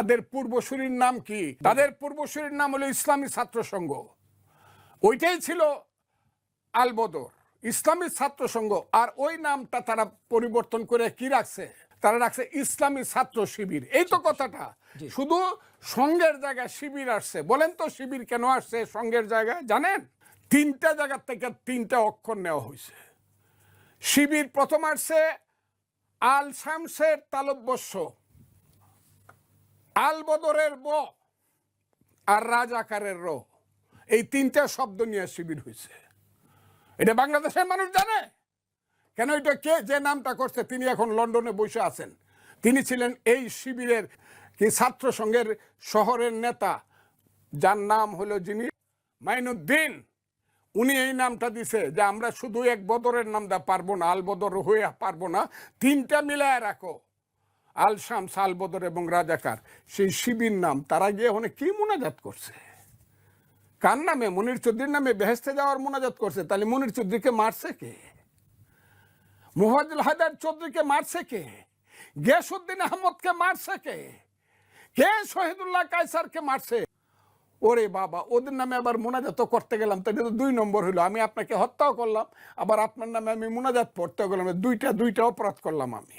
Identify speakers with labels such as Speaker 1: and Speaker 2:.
Speaker 1: তাদের পূর্বসূরির নাম কি? তাদের পূর্বসূরির নাম হলো ইসলামী ছাত্র সংঘ। ওইটাই ছিল আলবদর ইসলামী ছাত্র সংঘ। আর ওই নামটা তারা পরিবর্তন করে কি রাখছে? তারা রাখছে ইসলামী ছাত্র শিবির। এই তো কথাটা। শুধু সঙ্গের জায়গায় শিবির আসছে। বলেন তো শিবির কেন আসছে সঙ্গের জায়গায়? জানেন? তিনটা জায়গা থেকে তিনটা অক্ষর নেওয়া হয়েছে। শিবির প্রথম আসছে আল শামসের তালব্যস্য আল বদরের ব আর রাজাকারের র। এই তিনটা শব্দ নিয়ে শিবির হয়েছে এটা বাংলাদেশের মানুষ জানে। কেন এটা কে যে নামটা করছে, তিনি এখন লন্ডনে বসে আছেন। তিনি ছিলেন এই শিবিরের কি ছাত্র সংঘের শহরের নেতা, যার নাম হলো যিনি মাইনুদ্দিন। উনি এই নামটা দিছে যে আমরা শুধু এক বদরের নামটা পারব না আল বদর হয়ে পারব না। তিনটা মিলায় রাখো। আল শামস আল বদর এবং রাজাকার, সেই শিবির নাম, তারা গিয়ে ওখানে কি মোনাজাত করছে? কার নামে? মনির চৌধুরীর নামে বেহেস্তে যাওয়ার মোনাজাত করছে। তাহলে মনির চৌধুরীকে মারছে কে? মুহাজুল হায়দার চৌধুরীকে মারছে কে? গিয়াসুদ্দিন আহমদকে মারছে কে? কে শহীদুল্লাহ কায়সারকে মারছে? ওরে বাবা, ওদের নামে আবার মোনাজাত করতে গেলাম তো এটা তো দুই নম্বর হলো আমি আপনাকে হত্যাও করলাম, আবার আপনার নামে আমি মোনাজাত পড়তে গেলাম। দুইটা দুইটা অপরাধ করলাম আমি।